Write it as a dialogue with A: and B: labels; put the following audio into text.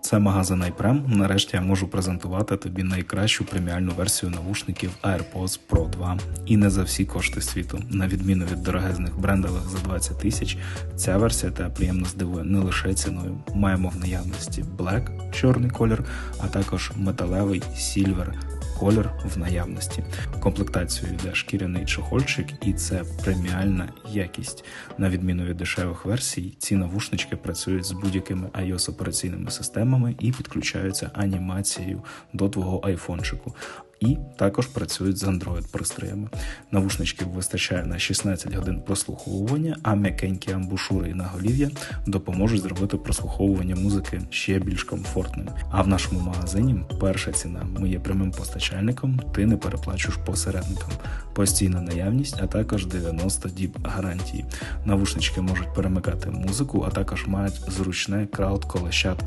A: Це магазин iPrem. Нарешті я можу презентувати тобі найкращу преміальну версію навушників AirPods Pro 2. І не за всі кошти світу. На відміну від дорогезних брендових за 20 тисяч, ця версія тебе приємно здивує не лише ціною. Маємо в наявності Black, чорний колір, а також металевий Silver колір в наявності. В комплектацію йде шкіряний чохольчик, і це преміальна якість. На відміну від дешевих версій, ці навушнички працюють з будь-якими iOS операційними системами і підключаються анімацією до твого айфончику. І також працюють з Android пристроями. Навушничків вистачає на 16 годин прослуховування, а м'якенькі амбушури і наголів'я допоможуть зробити прослуховування музики ще більш комфортним. А в нашому магазині перша ціна. Ми є прямим постачальником, ти не переплачуєш посередникам. Постійна наявність, а також 90 діб гарантії. Навушнички можуть перемикати музику, а також мають зручне крауд колещатко